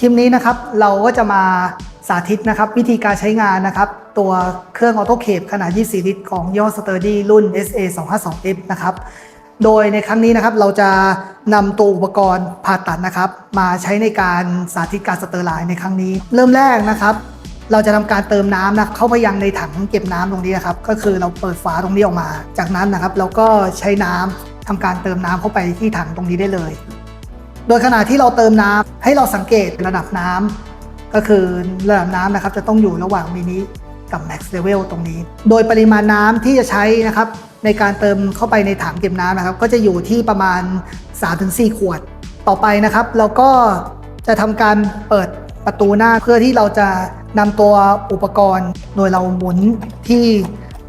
คลิปนี้นะครับเราก็จะมาสาธิตนะครับวิธีการใช้งานนะครับ ตัวเครื่องออโต้เคปขนาด 24 ลิตรของยี่ห้อ Sturdy รุ่น SA 252F นะครับ โดยในครั้งนี้นะครับเราจะนำตัวอุปกรณ์ผ่าตัดนะครับ มาใช้ในการสาธิตการสเตอร์ไลน์ในครั้งนี้ เริ่มแรกนะครับ เราจะทำการเติมน้ำนะเข้าไปยังในถังเก็บน้ำตรงนี้นะครับ ก็คือเราเปิดฝาตรงนี้ออกมา จากนั้นนะครับเราก็ใช้น้ำทำการเติมน้ำเข้าไปที่ถังตรงนี้ได้เลย โดยขณะที่เราเติมน้ำให้เราสังเกตระดับน้ำก็คือระดับน้ำนะครับจะต้องอยู่ระหว่างมินิกับ max level ตรงนี้ โดยปริมาณน้ำที่จะใช้นะครับในการเติมเข้าไปในถังเก็บน้ำนะครับ ก็จะอยู่ที่ประมาณ 3-4 ขวด ต่อไปนะครับ เราก็จะทำการเปิดประตูหน้าเพื่อที่เราจะนำตัวอุปกรณ์โดยเราหมุนที่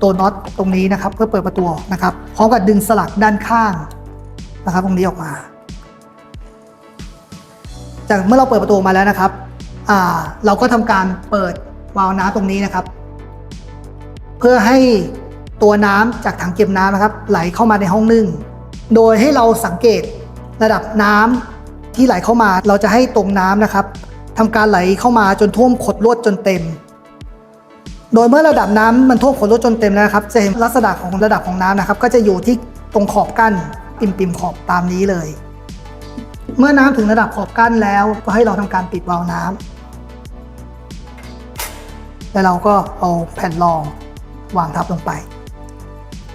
ตัวน็อตตรงนี้นะครับ เพื่อเปิดประตูนะครับพร้อมกับดึงสลักด้านข้างนะครับ ตรงนี้ออกมา จากเมื่อเราเปิดประตูมาแล้วนะครับเราก็ทำการเปิดวาล์วน้ำตรงนี้นะครับ เพื่อให้ตัวน้ำจากถังเก็บน้ำนะครับ ไหลเข้ามาในห้องนึ่ง โดยให้เราสังเกตระดับน้ำที่ไหลเข้ามาเราจะให้ตรงน้ำนะครับทำการไหลเข้ามาจนท่วมขดลวดจนเต็ม โดยเมื่อระดับน้ำมันท่วมขดลวดจนเต็มแล้วครับ จะเห็นลักษณะของระดับของน้ำนะครับ ก็จะอยู่ที่ตรงขอบกั้นปิ่มๆขอบตามนี้เลย เมื่อน้ำถึงระดับขอบกั้นแล้ว ก็ให้เราทำการปิดวาล์วน้ำแล้วเราก็เอาแผ่นรองวางทับลงไป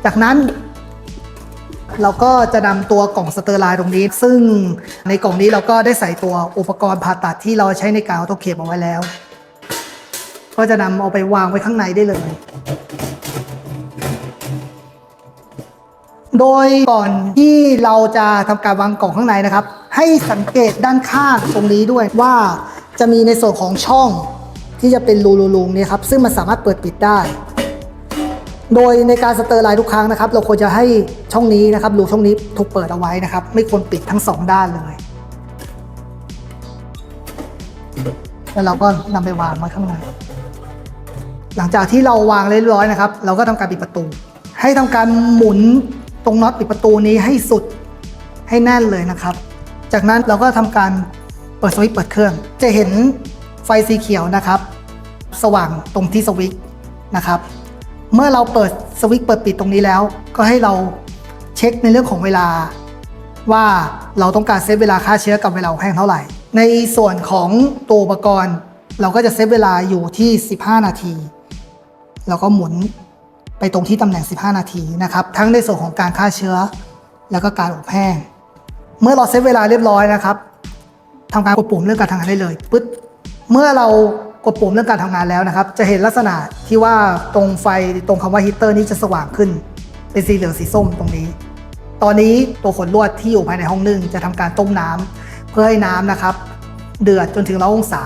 จากนั้น เราก็จะนำตัวกล่องสเตอร์ไลน์ตรงนี้ ซึ่งในกล่องนี้เราก็ได้ใส่ตัวอุปกรณ์ผ่าตัดที่เราใช้ในการเอาตัวเคปเอาไว้แล้ว ก็จะนำเอาไปวางไว้ข้างในได้เลย โดยก่อนที่เราจะทำการวางกล่องข้างในนะครับ ให้สังเกตด้านข้างตรงนี้ด้วยว่าจะมีในส่วนของช่องที่จะเป็นรูๆๆนี่ครับซึ่งมันสามารถเปิดปิดได้ โดยในการสเตอร์ไลน์ทุกครั้งนะครับ เราควรจะให้ช่องนี้นะครับรูช่องนี้ถูกเปิดเอาไว้นะครับ ไม่ควรปิดทั้งสองด้านเลยแล้วเราก็นำไปวางไว้ข้างในหลังจากที่เราวางเรียบร้อยนะครับ เราก็ทำการปิดประตู ให้ทำการหมุน ตรงน็อตปิดประตูนี้ให้สุดให้แน่นเลยนะครับ จากนั้นเราก็ทำการเปิดสวิตช์เปิดเครื่อง จะเห็นไฟสีเขียวนะครับ สว่างตรงที่สวิตช์นะครับ เมื่อเราเปิดสวิตช์เปิดปิดตรงนี้แล้ว ก็ให้เราเช็คในเรื่องของเวลา ว่าเราต้องการเซฟเวลาฆ่าเชื้อกับเวลาแห้งเท่าไหร่ ในส่วนของตัวอุปกรณ์ เราก็จะเซฟเวลาอยู่ที่ 15 นาที เราก็หมุน ไปตรงที่ตำแหน่ง 15 นาทีนะครับทั้งในส่วนของการฆ่าเชื้อ แล้วก็การอบแห้ง เมื่อเราเซฟเวลาเรียบร้อยนะครับทำการกดปุ่มเรื่องการทำงานได้เลยปึ๊ดเมื่อเรากดปุ่มเรื่องการทำงานแล้วนะครับ จะเห็นลักษณะที่ว่าตรงไฟตรงคำว่าฮีเตอร์นี้จะสว่างขึ้น เป็นสีเหลืองสีส้มตรงนี้ ตอนนี้ตัวขนลวดที่อยู่ภายในห้องนึ่งจะทำการต้มน้ำเพื่อให้น้ำนะครับ เดือดจนถึงร้อยองศา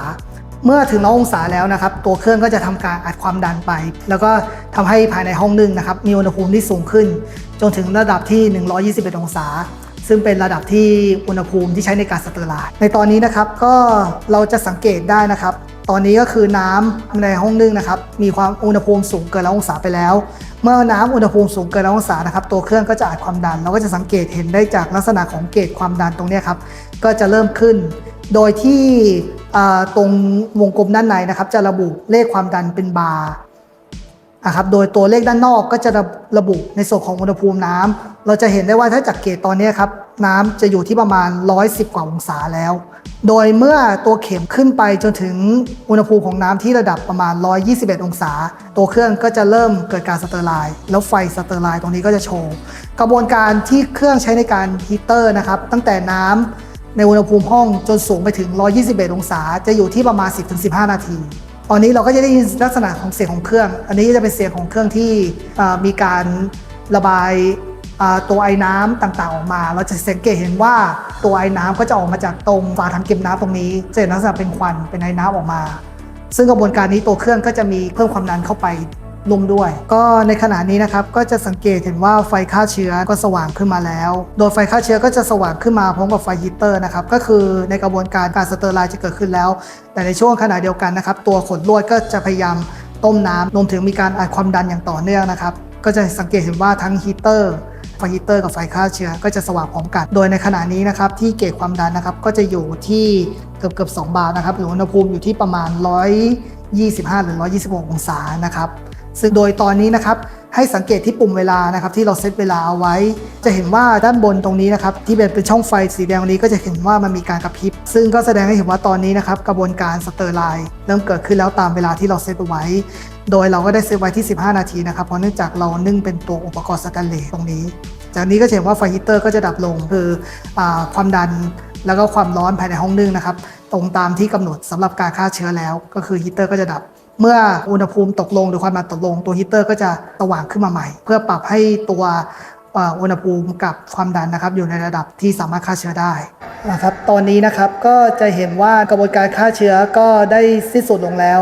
เมื่อถึงร้อยองศาแล้วนะครับ ตัวเครื่องก็จะทำการอัดความดันไป แล้วก็ทำให้ภายในห้องนึ่งนะครับ มีอุณหภูมิที่สูงขึ้น จนถึงระดับที่ 121 องศา ซึ่งเป็นระดับที่อุณหภูมิที่ใช้ในการสเตอร์ไลน์ในตอนนี้นะครับก็เราจะสังเกตได้นะครับ ตอนนี้ก็คือน้ำในห้องนึ่งนะครับ มีความอุณหภูมิสูงเกินร้อยองศาไปแล้ว เมื่อน้ำอุณหภูมิสูงเกินร้อยองศานะครับ ตัวเครื่องก็จะอัดความดัน เราก็จะสังเกตเห็นได้จากลักษณะของเกจความดันตรงนี้ครับ ก็จะเริ่มขึ้น โดยที่ตรงวงกลมด้านในนะครับ จะระบุเลขความดันเป็นบาร์นะครับ โดยตัวเลขด้านนอกก็จะระบุในส่วนของอุณหภูมิน้ำเราจะเห็นได้ว่าถ้าจากเกจตอนนี้ครับน้ำจะอยู่ที่ประมาณ 110 กว่าองศาแล้ว โดยเมื่อตัวเข็มขึ้นไปจนถึงอุณหภูมิของน้ำที่ระดับประมาณ 121 องศา ตัวเครื่องก็จะเริ่มเกิดการสเตอร์ไลน์แล้วไฟสเตอร์ไลน์ตรงนี้ก็จะโชว์ กระบวนการที่เครื่องใช้ในการฮีเตอร์นะครับ ตั้งแต่น้ำ ในอุณหภูมิห้องจนสูงไปถึง 121 องศา จะอยู่ที่ประมาณ 10-15 นาที ตอนนี้เราก็จะได้ยินลักษณะของเสียงของเครื่อง อันนี้จะเป็นเสียงของเครื่องที่มีการระบายตัวไอ้น้ำต่างๆออกมา เราจะสังเกตเห็นว่าตัวไอ้น้ำก็จะออกมาจากตรงฝาถังเก็บน้ำตรงนี้จะเห็นลักษณะเป็นควันเป็นไอ้น้ำออกมา ซึ่งกระบวนการนี้ตัวเครื่องก็จะมีเพิ่มความดันเข้าไป รวมด้วย ก็ในขณะนี้นะครับก็จะสังเกตเห็นว่าไฟฆ่าเชื้อก็สว่างขึ้นมาแล้ว โดยไฟฆ่าเชื้อก็จะสว่างขึ้นมาพร้อมกับไฟฮีเตอร์นะครับก็คือในกระบวนการการสเตอร์ไลน์จะเกิดขึ้นแล้ว แต่ในช่วงขณะเดียวกันนะครับตัวขนลวดก็จะพยายามต้มน้ำรวมถึงมีการอัดความดันอย่างต่อเนื่องนะครับก็จะสังเกตเห็นว่าทั้งฮีเตอร์ไฟฮีเตอร์กับไฟฆ่าเชื้อก็จะสว่างพร้อมกัน โดยในขณะนี้นะครับที่เกจความดันนะครับก็จะอยู่ที่เกือบเกือบ2บาทนะครับหรืออุณหภูมิอยู่ที่ประมาณ 125 หรือ 126 องศานะครับ ซึ่งโดยตอนนี้นะครับให้สังเกตที่ปุ่มเวลานะครับที่เราเซตเวลาเอาไว้ จะเห็นว่าด้านบนตรงนี้นะครับที่เป็นเป็นช่องไฟสีแดงนี้ก็จะเห็นว่ามันมีการกระพริบ ซึ่งก็แสดงให้เห็นว่าตอนนี้นะครับกระบวนการสเตอร์ไลน์เริ่มเกิดขึ้นแล้วตามเวลาที่เราเซตเอาไว้ โดยเราก็ได้เซตไว้ที่ 15 นาทีนะครับเพราะเนื่องจากเรานึ่งเป็นตัวอุปกรณ์สแตนเลสตรงนี้ จากนี้ก็เห็นว่าไฟฮีเตอร์ก็จะดับลงคืออความดันแล้วก็ความร้อนภายในห้องนึ่งนะครับตรงตามที่กำหนดสำหรับการฆ่าเชื้อแล้ว ก็คือฮีเตอร์ก็จะดับ เมื่ออุณหภูมิตกลงหรือความดันตกลงตัวฮีเตอร์ก็จะสว่างขึ้นมาใหม่ เพื่อปรับให้ตัวอุณหภูมิกับความดันนะครับอยู่ในระดับที่สามารถฆ่าเชื้อได้นะครับตอนนี้นะครับก็จะเห็นว่ากระบวนการฆ่าเชื้อก็ได้สิ้นสุดลงแล้ว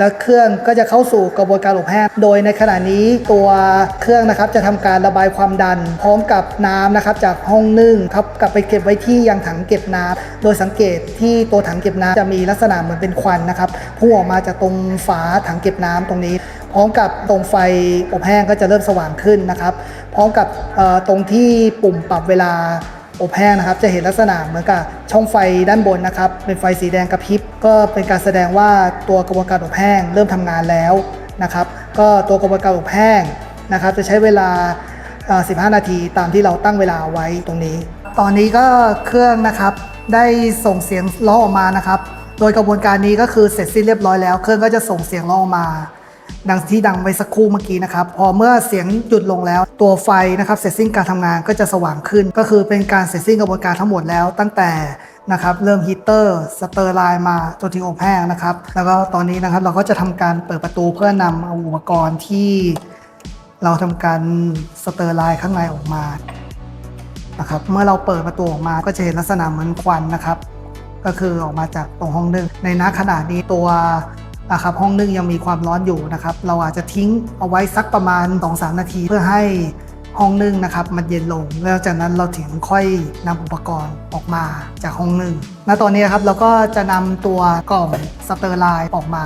แล้วเครื่องก็จะเข้าสู่กระบวนการอบแห้งโดยในขณะนี้ตัวเครื่องนะครับจะทำการระบายความดัน พร้อมกับน้ำนะครับจากห้องนึ่งครับกลับไปเก็บไว้ที่ยังถังเก็บน้ำโดยสังเกตที่ตัวถังเก็บน้ำจะมีลักษณะเหมือนเป็นควันนะครับพุ่งออกมาจากตรงฝาถังเก็บน้ำตรงนี้ พร้อมกับตรงไฟอบแห้งก็จะเริ่มสว่างขึ้นนะครับ พร้อมกับตรงที่ปุ่มปรับเวลา อบแห้งนะครับ จะเห็นลักษณะเหมือนกับช่องไฟด้านบนนะครับ เป็นไฟสีแดงกระพริบ ก็เป็นการแสดงว่าตัวกระบวนการอบแห้งเริ่มทำงานแล้วนะครับ ก็ตัวกระบวนการอบแห้งนะครับ จะใช้เวลา 15 นาทีตามที่เราตั้งเวลาไว้ตรงนี้ ตอนนี้ก็เครื่องนะครับได้ส่งเสียงร้องออกมานะครับ โดยกระบวนการนี้ก็คือเสร็จสิ้นเรียบร้อยแล้ว เครื่องก็จะส่งเสียงร้องออกมา ดังที่ดังไปสักครู่เมื่อกี้นะครับ พอเมื่อเสียงหยุดลงแล้ว ตัวไฟนะครับเสร็จสิ้นการทำงานก็จะสว่างขึ้น ก็คือเป็นการเสร็จสิ้นกระบวนการทั้งหมดแล้วตั้งแต่นะครับเริ่มฮีเตอร์สเตอร์ไลน์มาจนถึงอบแห้งนะครับ แล้วก็ตอนนี้นะครับเราก็จะทำการเปิดประตูเพื่อนำเอาอุปกรณ์ที่เราทำการสเตอร์ไลน์ข้างในออกมานะครับเมื่อเราเปิดประตูออกมาก็จะเห็นลักษณะเหมือนควันนะครับ ก็คือออกมาจากตรงห้องนึ่งในณขณะนี้ตัว อะครับห้องนึ่งยังมีความร้อนอยู่นะครับเราอาจจะทิ้งเอาไว้สักประมาณ 2-3 นาที เพื่อให้ห้องนึ่งนะครับมันเย็นลง แล้วจากนั้นเราถึงค่อยนำอุปกรณ์ออกมาจากห้องนึ่งณตอนนี้ครับเราก็จะนำตัวกล่องสเตอร์ไลน์ออกมา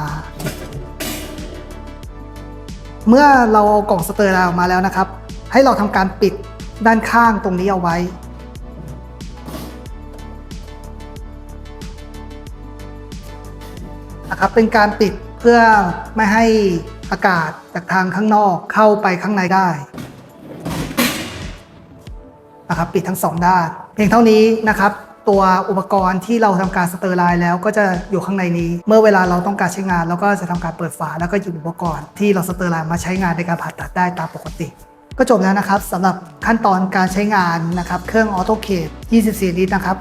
เมื่อเราเอากล่องสเตอร์ไลน์ออกมาแล้วนะครับ ให้เราทำการปิดด้านข้างตรงนี้เอาไว้ นะครับเป็นการปิดเพื่อไม่ให้อากาศจากทางข้างนอกเข้าไปข้างในได้นะครับปิดทั้งสองด้าน เพียงเท่านี้นะครับ ตัวอุปกรณ์ที่เราทำการสเตอร์ไลน์แล้วก็จะอยู่ข้างในนี้ เมื่อเวลาเราต้องการใช้งานเราก็จะทำการเปิดฝาแล้วก็หยิบอุปกรณ์ที่เราสเตอร์ไลน์มาใช้งานในการผ่าตัดได้ตามปกติ ก็จบแล้วนะครับสำหรับขั้นตอนการใช้งานนะครับ เครื่องออโตเคด24 ลิตรนะครับ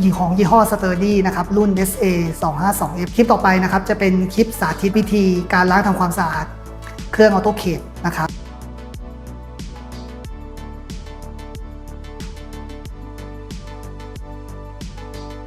ยี่ของยี่ห้อสเตอร์ดี้นะครับรุ่น SA 252F คลิปต่อไปนะครับจะเป็นคลิปสาธิตวิธีการล้างทำความสะอาด เครื่องออโตเคดนะครับ